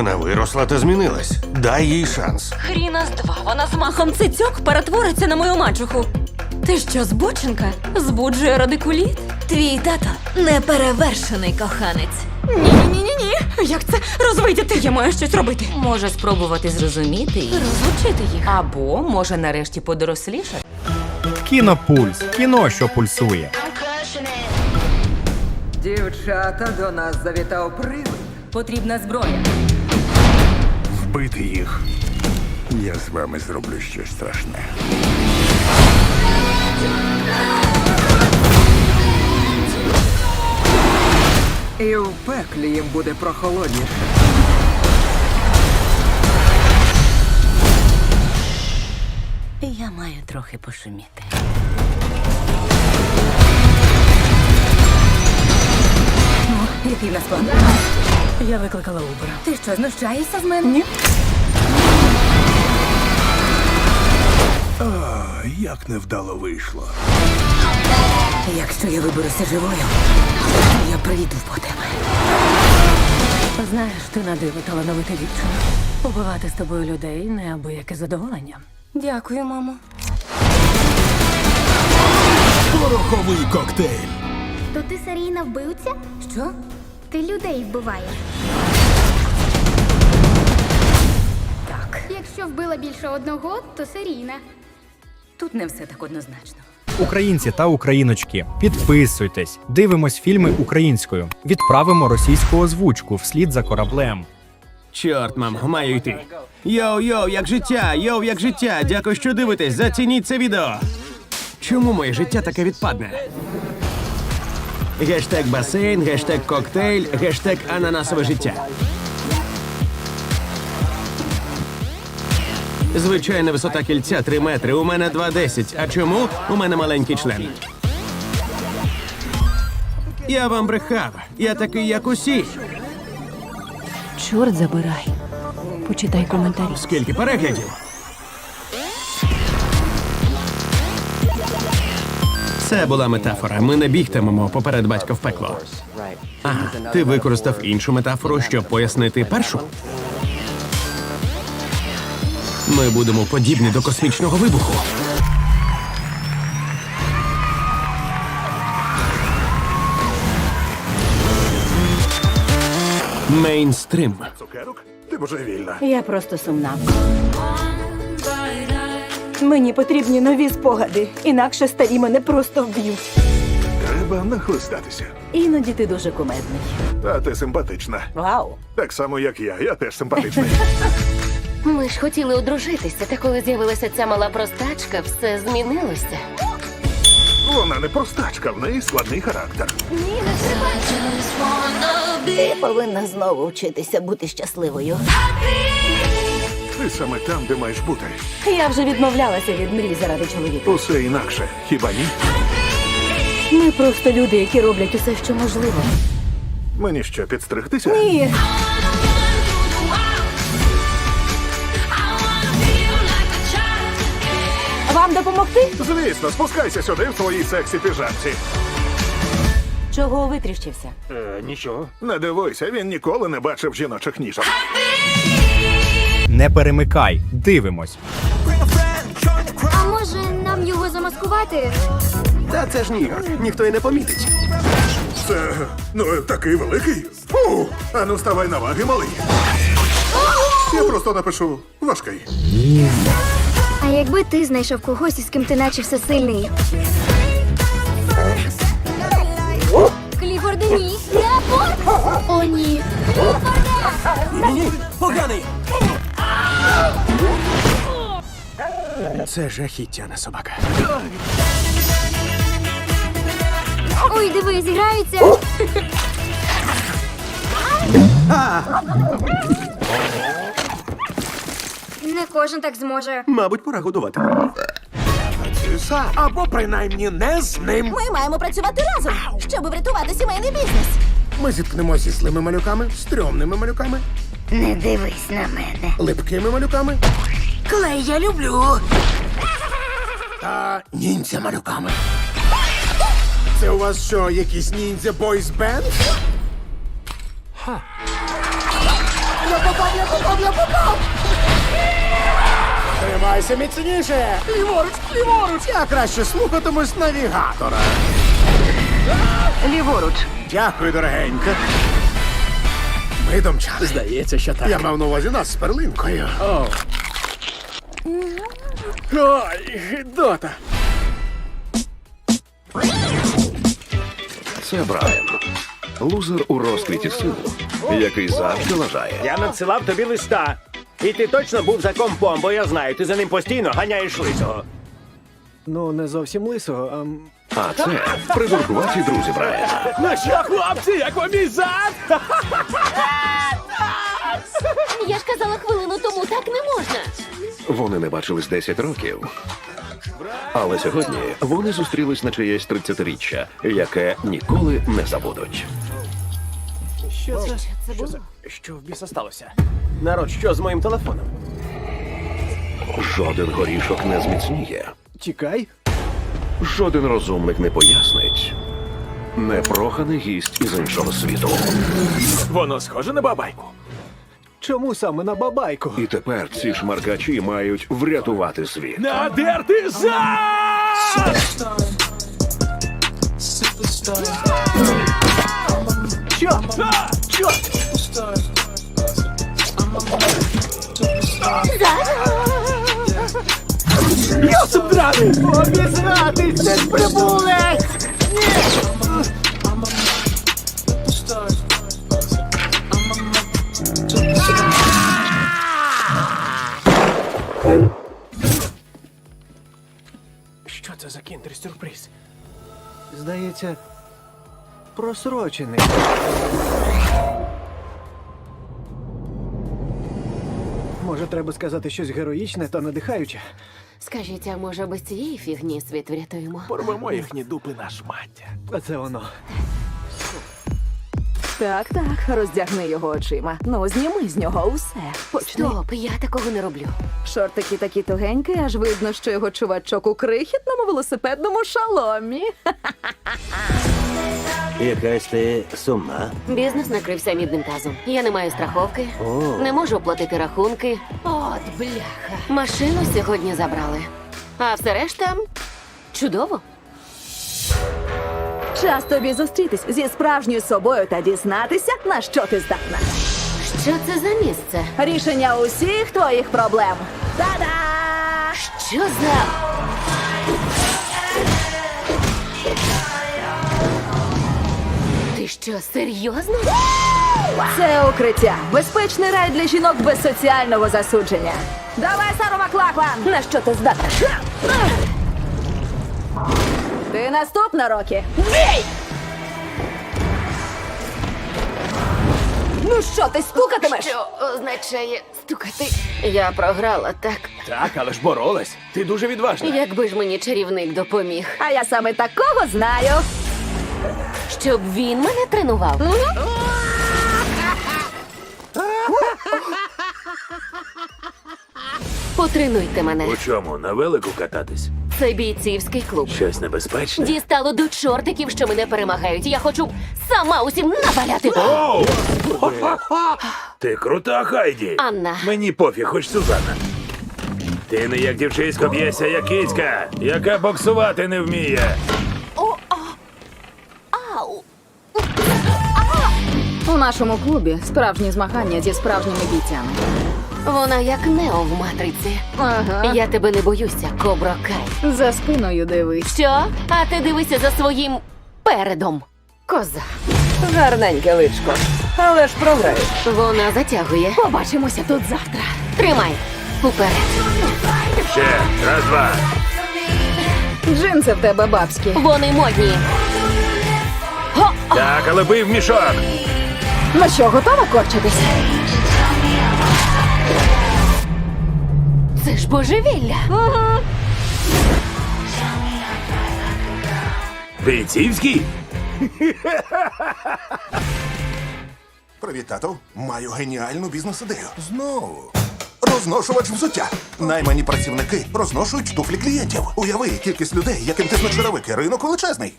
Вона виросла та змінилась. Дай їй шанс. Хріна з два, вона з махом цицьок перетвориться на мою мачуху. Ти що, збоченка? Збуджує радикуліт? Твій тато неперевершений коханець. Ні, ні, ні, ні. Як це розвидіти? Я маю щось робити. Може спробувати зрозуміти їх. Розлучити їх. Або може нарешті подорослішати. Кінопульс. Кіно, що пульсує. Дівчата, до нас завітав привид. Потрібна зброя. Вбити їх. Я з вами зроблю щось страшне. І в пеклі їм буде прохолодніше. Я маю трохи пошуміти. Ну, який нас план? Я викликала Убера. Ти що, знущаєшся з мене? Ні. А як невдало вийшло. Якщо я виберуся живою, я прийду по тебе. Знаєш, ти на диво талановита дівчина. Убивати з тобою людей неабияке задоволення. Дякую, мамо. Пороховий коктейль. То ти серійна вбивця? Що? Ти людей вбиваєш. Так. Якщо вбила більше одного, то серійна. Тут не все так однозначно. Українці та україночки, підписуйтесь, дивимось фільми українською, відправимо російську озвучку вслід за кораблем. Чорт, мам, маю йти. Йоу, йоу, як життя, йоу, як життя. Дякую, що дивитесь. Зацініть це відео. Чому моє життя таке відпадне? Гештег басейн, гештег коктейль, гештег ананасове життя. Звичайна висота кільця 3 метри. У мене 2,10. А чому? У мене маленький член. Я вам брехав. Я такий, як усі. Чорт забирай. Почитай коментарі. Скільки переглядів? Це була метафора. Ми не бігтимемо поперед батька в пекло. Ага, ти використав іншу метафору, щоб пояснити першу. Ми будемо подібні до космічного вибуху. Мейнстрим. Цукерок? Ти божевільна. Я просто сумна. Мені потрібні нові спогади, інакше старі мене просто вб'ють. Треба нахлистатися. Іноді ти дуже кумедний. А ти симпатична. Вау! Так само, як я. Я теж симпатичний. Ми ж хотіли одружитися, та коли з'явилася ця мала простачка, все змінилося. Вона не простачка, в неї складний характер. Ти повинна знову вчитися бути щасливою. Ти саме там, де маєш бути. Я вже відмовлялася від мрій заради чоловіка. Усе інакше, хіба ні? Ми просто люди, які роблять усе, що можливо. Мені що, підстригтися? Ні. Вам допомогти? Звісно, спускайся сюди в своїй сексі піжамці. Чого витріщився? Нічого. Не дивуйся, він ніколи не бачив жіночих ніжок. Не перемикай, дивимось. А може нам його замаскувати? Та це ж Нью-Йорк. Ніхто й не помітить. Це ну такий великий. Фу! Ану, ставай на ваги, малий. Я просто напишу важкий. А якби ти знайшов когось, із ким ти наче всесильний? Кліфорде, ні! О, ні! Поганий! Це жахіття на собака. Ой, диви, зіграються! Не кожен так зможе. Мабуть, пора годувати. Або принаймні не з ним. Ми маємо працювати разом, щоб врятувати сімейний бізнес. Ми зіткнемося зі злими малюками, стрьомними малюками, Не дивись на мене. липкими малюками Клей, я люблю. та ніндзя малюками. Це у вас що, якийсь ніндзя бойс бенд? Не попав я попав, я попав! Тримайся міцніше! Ліворуч, ліворуч! Я краще слухатимусь навігатора. Ліворуч. Дякую, дорогенька. Ми домчали. Здається, що так. Я мав на увазі нас з перлинкою. О. Ой, гидота. Це Брайан. Лузер у розквіті сил, який завжди лажає. Я надсилав тобі листа. І ти точно був за компом, бо я знаю, ти за ним постійно ганяєш лисого. Ну, не зовсім лисого, а... А це придуркуваті друзі Брайана. Ну що, хлопці, як вам мій зад? Я ж казала хвилину тому, так не можна. Вони не бачились 10 років. Але сьогодні вони зустрілись на чиєсь 30-річчя, яке ніколи не забудуть. Що це? Це було? Що в біса сталося? Народ, що з моїм телефоном? Жоден горішок не зміцніє. Тікай. Жоден розумник не пояснить. Непроханий гість із іншого світу. Воно схоже на бабайку. Чому саме на бабайку? І тепер ці шмаркачі мають врятувати світ. Надерти зад! Що? Що? Йосип драний! Обізватись, це ж прибулець! Кіндер-сюрприз? Здається, просрочений. Може, треба сказати щось героїчне та надихаюче. Скажіть, а може без цієї фігні світ врятуємо? Порвемо їхні дупи на шмаття. А це воно. Так, так, роздягни його очима. Ну, зніми з нього усе. Почни. Стоп, я такого не роблю. Шортики такі тугенькі, аж видно, що його чувачок у крихітному велосипедному шаломі. Якась ти сумна. Бізнес накрився мідним тазом. Я не маю страховки, не можу оплатити рахунки. От бляха. Машину сьогодні забрали. А все решта чудово. Час тобі зустрітись зі справжньою собою та дізнатися, на що ти здатна. Що це за місце? Рішення усіх твоїх проблем. Та-да! Що за. Ти що, серйозно? Це укриття. Безпечний рай для жінок без соціального засудження. Давай, Саро Маклакван! На що ти здатна? Ти наступна, Рокі. Бій! Ну що, ти стукатимеш? Що означає стукати? Я програла, так. Так, але ж боролась. Ти дуже відважна. Якби ж мені чарівник допоміг, А я саме такого знаю. щоб він мене тренував. Потренуйте мене. У чому? На велику кататись? Це бійцівський клуб. Щось небезпечне? Дістало до чортиків, що мене перемагають. Я хочу сама усім наваляти. Оу! Ти крута, Хайді. Анна. Мені пофіг, хоч Сузанна. Ти не як дівчисько б'єшся, як кицька, яка боксувати не вміє. Ау. У нашому клубі справжні змагання зі справжніми бійцями. Вона як Нео в матриці. Ага. Я тебе не боюся, Кобро Кай. За спиною дивись. Що? А ти дивися за своїм передом. Коза. Гарненьке личко. Але ж програєш. Вона затягує. Побачимося тут завтра. Тримай. Уперед. Ще, раз, два. Джинси в тебе бабські. Вони модні. Так, але бий в мішок. Ну що, готова корчитись? Це ж божевілля. Бійцівський? Привіт, тату. Маю геніальну бізнес-ідею. Знову. Розношувач взуття. Наймані працівники розношують туфлі клієнтів. Уяви, кількість людей, яким тиснуть черевики. Ринок величезний.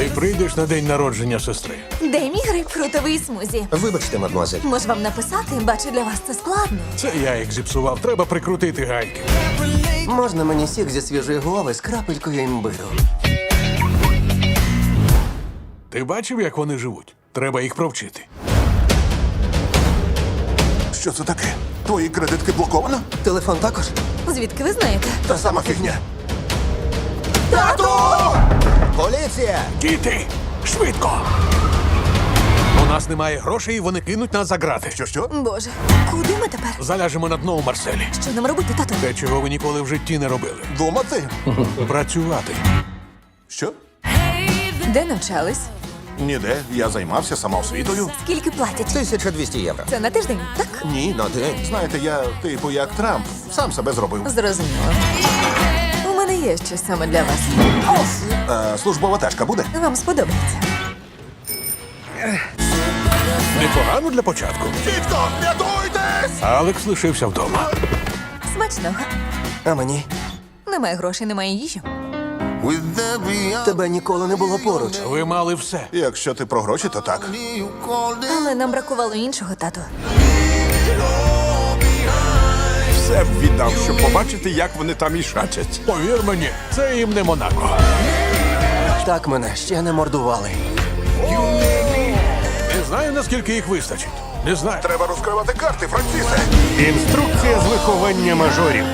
Ти прийдеш на день народження сестри. Де мій грейпфрутовий смузі? Вибачте, мадмуазель. Може вам написати? Бачу, для вас це складно. Це я їх зіпсував. Треба прикрутити гайки. Можна мені сік зі свіжої голови з крапелькою імбиру. Ти бачив, як вони живуть? Треба їх провчити. Що це таке? Твої кредитки блоковано? Телефон також? Звідки ви знаєте? Та сама фігня. Поліція! Діти! Швидко! У нас немає грошей, і вони кинуть нас за грати. Що що? Боже, куди ми тепер? Заляжемо на дно у Марселі. Що нам робити, тату? Те, чого ви ніколи в житті не робили. Думати? Працювати. Що? Де навчались? Ніде. Я займався самоосвітою. Скільки платять? 1200 євро. Це на тиждень, так? Ні, на день. Знаєте, я типу як Трамп. Сам себе зробив. Зрозуміло. Мене є щось саме для вас. Е, службова тачка буде? Вам сподобається. Непогано для початку. Дідько, рятуйтесь! Алекс лишився вдома. Смачного. А мені? Немає грошей, немає їжі. Тебе ніколи не було поруч. Ви мали все. Якщо ти про гроші, то так. Але нам бракувало іншого, тату. Все б віддав, щоб побачити, як вони там ішачать. Повір мені, це їм не Монако. Так мене ще не мордували. Не знаю, наскільки їх вистачить. Не знаю. Треба розкривати карти, Францісе. Інструкція з виховання мажорів.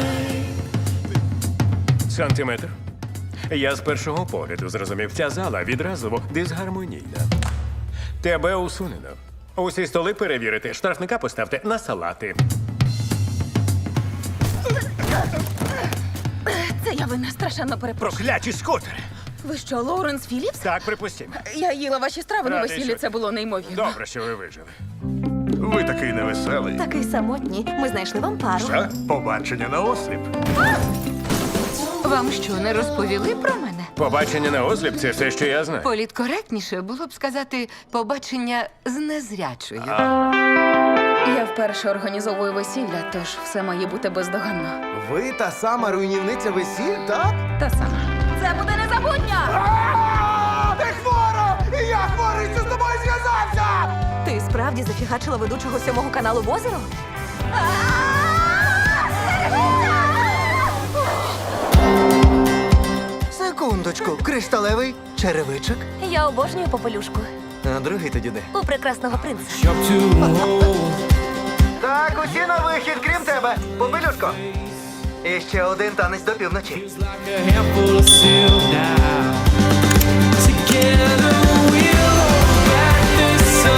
Сантиметр. Я з першого погляду зрозумів, ця зала відразу дисгармонійна. Тебе усунено. Усі столи перевірити, штрафника поставте на салати. Це я винна страшенно перепрошую. Прокляті скутери! Ви що, Лоуренс Філіпс? Так, припустимо. Я їла ваші страви на Радий, весіллі, що- це було неймовірно. Добре, що ви вижили. Ви такий невеселий. Такий самотній. Ми знайшли вам пару. Що? Побачення на осліп. Вам що, не розповіли про мене? Побачення на осліп це все, що я знаю. Політкоректніше було б сказати побачення з незрячою. Я вперше організовую весілля, тож все має бути бездоганно. Ви та сама руйнівниця весіль, так? Та сама. Це буде незабутньо! Ти хвора! І я хворий, що з тобою зв'язався! Ти справді зафігачила ведучого сьомого каналу в озеро? Секундочку, кришталевий черевичок. Я обожнюю попелюшку. А другий тоді де? У прекрасного принца. На вихід, тебе. І ще один танець до півночі.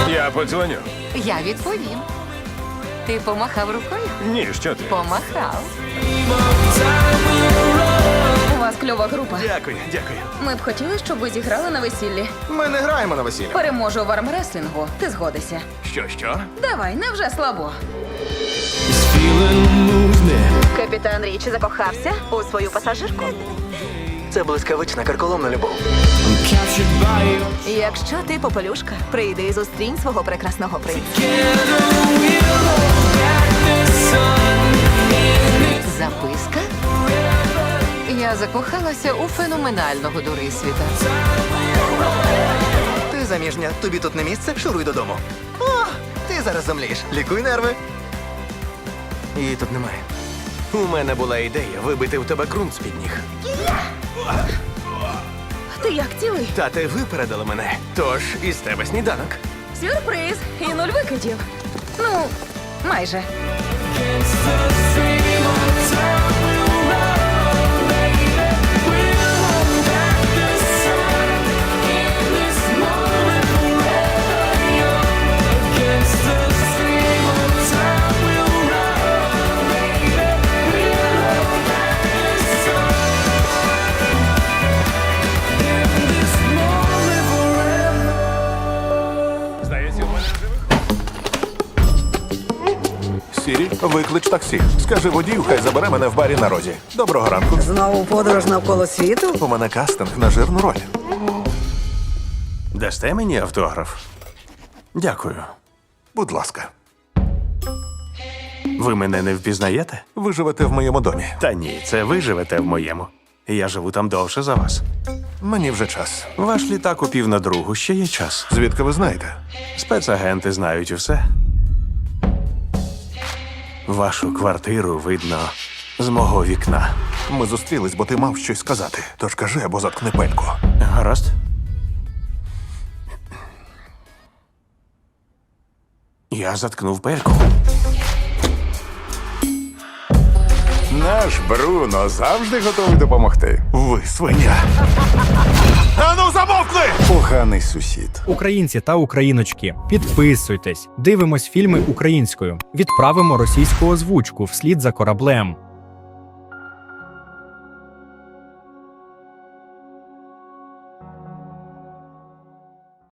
Я подзвоню. Я відповім. Ти помахав рукою? Ні, що ти? Помахав. У вас кльова група. Дякую, дякую. Ми б хотіли, щоб ви зіграли на весіллі. Ми не граємо на весілля. Переможу в армреслінгу. Ти згодишся. Що, що? Давай, невже слабо. Капітан Річі закохався у свою пасажирку. Це блискавична карколомна любов. Якщо ти попелюшка, прийди і зустрінь свого прекрасного принца. Записка? Я закохалася у феноменального дурисвіта. Ти заміжня, тобі тут не місце, шуруй додому. О, ти зараз замлієш. Лікуй нерви. Її тут немає. У мене була ідея вибити в тебе ґрунт з-під ніг. Ти як цілий? Та ти випередила мене. Тож із тебе сніданок. Сюрприз! І нуль викидів. Ну, майже. Виклич таксі. Скажи водію, хай забере мене в барі на розі. Доброго ранку. Знову подорож навколо світу? У мене кастинг на жирну роль. Дасте мені автограф? Дякую. Будь ласка. Ви мене не впізнаєте? Ви живете в моєму домі. Та ні, це ви живете в моєму. Я живу там довше за вас. Мені вже час. Ваш літак упів на другу, ще є час. Звідки ви знаєте? Спецагенти знають усе. Вашу квартиру видно з мого вікна. Ми зустрілись, бо ти мав щось сказати. Тож кажи або заткни пельку. Гаразд? Я заткнув пельку. Наш Бруно завжди готовий допомогти. Ви свиня. Ану, замовкли! Поганий сусід. Українці та україночки, підписуйтесь, дивимось фільми українською, відправимо російську озвучку вслід за кораблем.